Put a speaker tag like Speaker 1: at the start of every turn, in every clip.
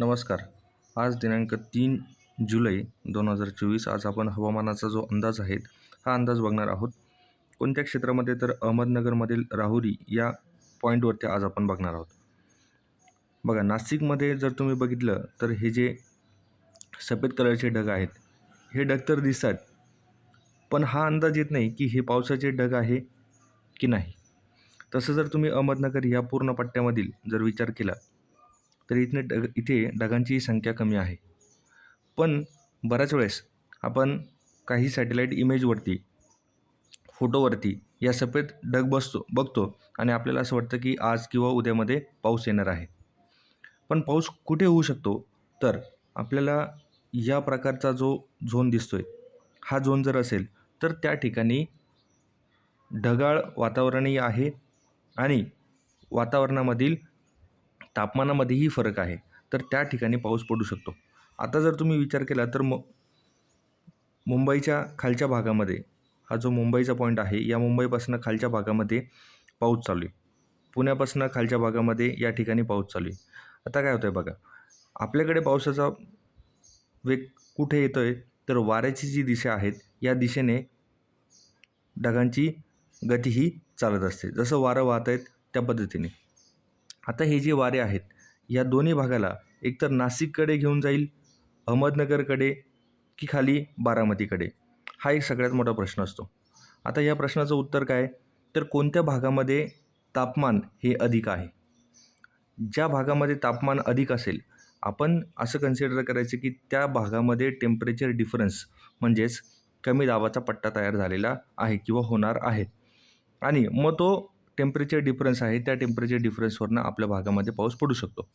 Speaker 1: नमस्कार. आज दिनांक तीन जुलै दोन हजार चोवीस आज आपण हवामानाचा जो अंदाज आहे हा अंदाज बघणार आहोत. कोणत्या क्षेत्रामध्ये तर अहमदनगरमधील राहुरी या पॉईंटवरती आज आपण बघणार आहोत. बघा नाशिकमध्ये जर तुम्ही बघितलं तर हे जे सफेद कलरचे ढग आहेत हे ढग तर दिसतात पण हा अंदाज येत नाही की हे पावसाचे ढग आहे की नाही. तसं जर तुम्ही अहमदनगर या पूर्ण पट्ट्यामधील जर विचार केला तर इथनं ढग इथे ढगांची संख्या कमी आहे. पण बऱ्याच वेळेस आपण काही सॅटेलाईट इमेजवरती फोटोवरती या सफेद ढग बसतो बघतो आणि आपल्याला असं वाटतं की आज किंवा उद्यामध्ये पाऊस येणार आहे. पण पाऊस कुठे होऊ शकतो? तर आपल्याला या प्रकारचा जो झोन दिसतो आहे हा झोन जर असेल तर त्या ठिकाणी ढगाळ वातावरणही आहे आणि वातावरणामधील तापमानामध्येही फरक आहे. तर त्या ठिकाणी पाऊस पडू शकतो. आता जर तुम्ही विचार केला तर मु मुंबईच्या खालच्या भागामध्ये हा जो मुंबईचा पॉईंट आहे या मुंबईपासून खालच्या भागामध्ये पाऊस चालू आहे. पुण्यापासून खालच्या भागामध्ये या ठिकाणी पाऊस चालू आहे. आता काय होतं आहे बघा आपल्याकडे पावसाचा वेग कुठे येतो आहे तर वाऱ्याची जी दिशा आहेत या दिशेने ढगांची गती ही चालत असते. जसं वारं वाहत आहेत त्या पद्धतीने. आता हे जे वारे आहेत या दोन्ही भागाला एकतर नाशिककडे घेऊन जाईल अहमदनगरकडे की खाली बारामतीकडे? हा एक सगळ्यात मोठा प्रश्न असतो. आता या प्रश्नाचं उत्तर काय? तर कोणत्या भागामध्ये तापमान हे अधिक आहे? ज्या भागामध्ये तापमान अधिक असेल आपण असं कन्सिडर करायचं की त्या भागामध्ये टेम्परेचर डिफरन्स म्हणजेच कमी दाबाचा पट्टा तयार झालेला आहे किंवा होणार आहे. आणि मग तो टेम्परेचर डिफरन्स आहे त्या टेम्परेचर डिफरन्सवरनं आपल्या भागामध्ये पाऊस पडू शकतो.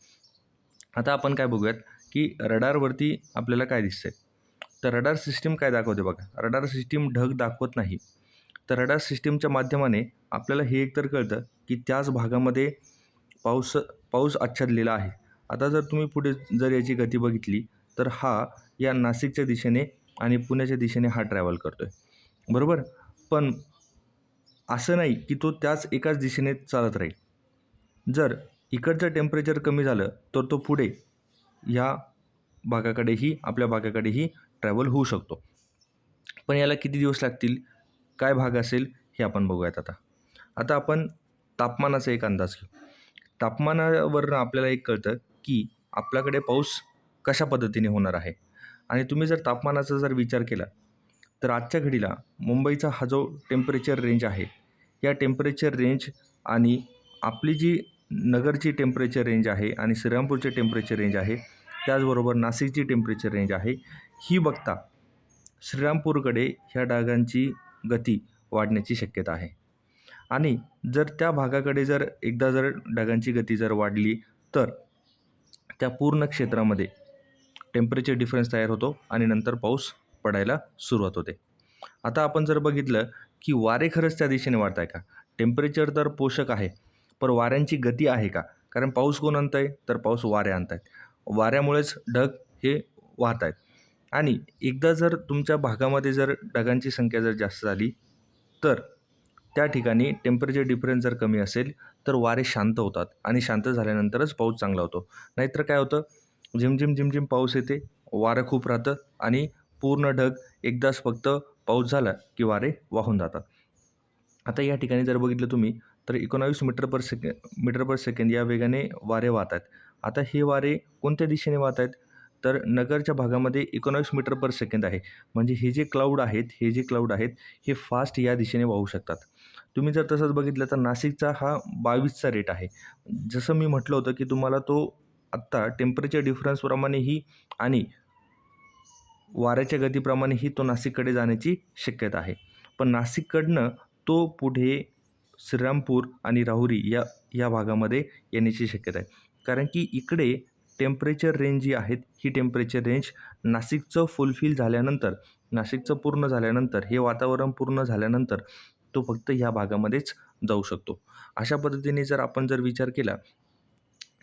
Speaker 1: आता आपण काय बघूयात की रडारवरती आपल्याला काय दिसतंय? तर रडार सिस्टीम काय दाखवते बघा? रडार सिस्टीम ढग दाखवत नाही. तर रडार सिस्टीमच्या माध्यमाने आपल्याला हे एकतर कळतं की त्याच भागामध्ये पाऊस पाऊस आच्छादलेला आहे. आता जर तुम्ही पुढे जर याची गती बघितली तर हा या नाशिकच्या दिशेने आणि पुण्याच्या दिशेने हा ट्रॅव्हल करतो आहे बरोबर? पण असं नाही की तो त्याच एकाच दिशेने चालत राहील. जर इकडचं टेम्परेचर कमी झालं तर तो पुढे ह्या भागाकडेही आपल्या भागाकडेही ट्रॅव्हल होऊ शकतो. पण याला किती दिवस लागतील काय भाग असेल हे आपण बघूयात आता. आता आपण तापमानाचा एक अंदाज घेऊ. तापमानावरनं आपल्याला एक कळतं की आपल्याकडे पाऊस कशा पद्धतीने होणार आहे. आणि तुम्ही जर तापमानाचा जर विचार केला तर आजच्या घडीला मुंबईचा हा जो टेम्परेचर रेंज आहे या टेम्परेचर रेंज आणि आपली जी नगरची टेम्परेचर रेंज आहे आणि श्रीरामपूरचे टेम्परेचर रेंज आहे त्याचबरोबर नाशिकची टेम्परेचर रेंज आहे ही बघता श्रीरामपूरकडे ह्या डागांची गती वाढण्याची शक्यता आहे. आणि जर त्या भागाकडे जर एकदा जर डागांची गती जर वाढली तर त्या पूर्ण क्षेत्रामध्ये टेम्परेचर डिफरन्स तयार होतो आणि नंतर पाऊस पडायला सुरुवात होते. आता आपण जर बघितलं की वारे खरंच त्या दिशेने वाढत आहे का? टेम्परेचर तर पोषक आहे पर वाऱ्यांची गती आहे का? कारण पाऊस कोण आणत आहे तर पाऊस वारे आणत आहेत वाऱ्यामुळेच ढग हे वाहत आहेत आणि एकदा जर तुमच्या भागामध्ये जर ढगांची संख्या जर जास्त झाली तर त्या ठिकाणी टेम्परेचर डिफरन्स जर कमी असेल तर वारे शांत होतात आणि शांत झाल्यानंतरच पाऊस चांगला होतो. नाहीतर काय होतं? झिमझिम झिमझिम पाऊस येते वारं खूप राहतं आणि पूर्ण ढग एकदाच फक्त पाऊस झाला की वारे वाहून जातात. आता या ठिकाणी जर बघितलं तुम्ही तर एकोणावीस metre per second metre per second या वेगाने वारे वाहत आहेत. आता हे वारे कोणत्या दिशेने वाहत आहेत? तर नगरच्या भागामध्ये एकोणावीस मीटर पर सेकंद आहे. म्हणजे हे जे क्लाउड आहेत हे जे क्लाउड आहेत हे फास्ट या दिशेने वाहू शकतात. तुम्ही जर तसंच बघितलं तर नाशिकचा हा बावीसचा रेट आहे. जसं मी म्हटलं होतं की तुम्हाला तो आत्ता टेम्परेचर डिफरन्सप्रमाणेही आणि वाऱ्याच्या गतीप्रमाणेही तो नाशिककडे जाण्याची शक्यता आहे. पण नाशिककडनं तो पुढे श्रीरामपूर आणि राहुरी या या भागामध्ये येण्याची शक्यता आहे. कारण की इकडे टेम्परेचर रेंज जी आहेत ही टेम्परेचर रेंज नाशिकचं फुलफिल झाल्यानंतर नाशिकचं पूर्ण झाल्यानंतर हे वातावरण पूर्ण झाल्यानंतर तो फक्त ह्या भागामध्येच जाऊ शकतो. अशा पद्धतीने जर आपण जर विचार केला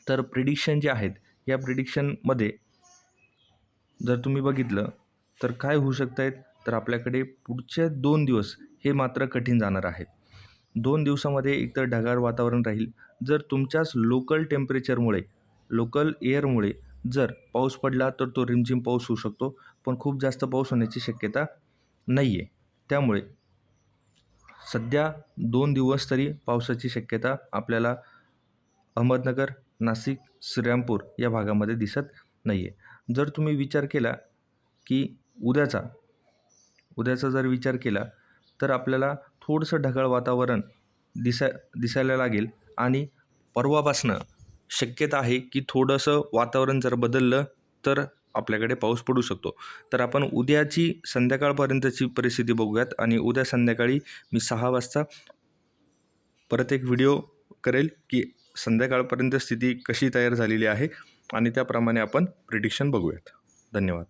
Speaker 1: तर प्रिडिक्शन जे आहेत या प्रिडिक्शनमध्ये जर तुम्ही बघितलं तर काय होऊ शकत आहेत तर आपल्याकडे पुढचे दोन दिवस हे मात्र कठीण जाणार आहेत दोन दिवसामध्ये एकतर ढगाळ वातावरण राहील. जर तुमच्याच लोकल टेम्परेचरमुळे लोकल एअरमुळे जर पाऊस पडला तर तो रिमझिम पाऊस होऊ शकतो. पण खूप जास्त पाऊस होण्याची शक्यता नाही आहे त्यामुळे सध्या दोन दिवस तरी पावसाची शक्यता आपल्याला अहमदनगर नाशिक श्रीरामपूर या भागामध्ये दिसत नाही आहे जर तुम्ही विचार केला की उद्याचा उद्याचा जर विचार केला तर आपल्याला थोडंसं ढगाळ वातावरण दिसा दिसायला लागेल आणि परवापासनं शक्यता आहे की थोडंसं वातावरण जर बदललं तर आपल्याकडे पाऊस पडू शकतो. तर आपण उद्याची संध्याकाळपर्यंतची परिस्थिती बघूयात आणि उद्या संध्याकाळी मी सहा वाजता परत एक व्हिडिओ करेल की संध्याकाळपर्यंत स्थिती कशी तयार झालेली आहे आणि त्याप्रमाणे आपण प्रिडिक्शन बघूयात. धन्यवाद.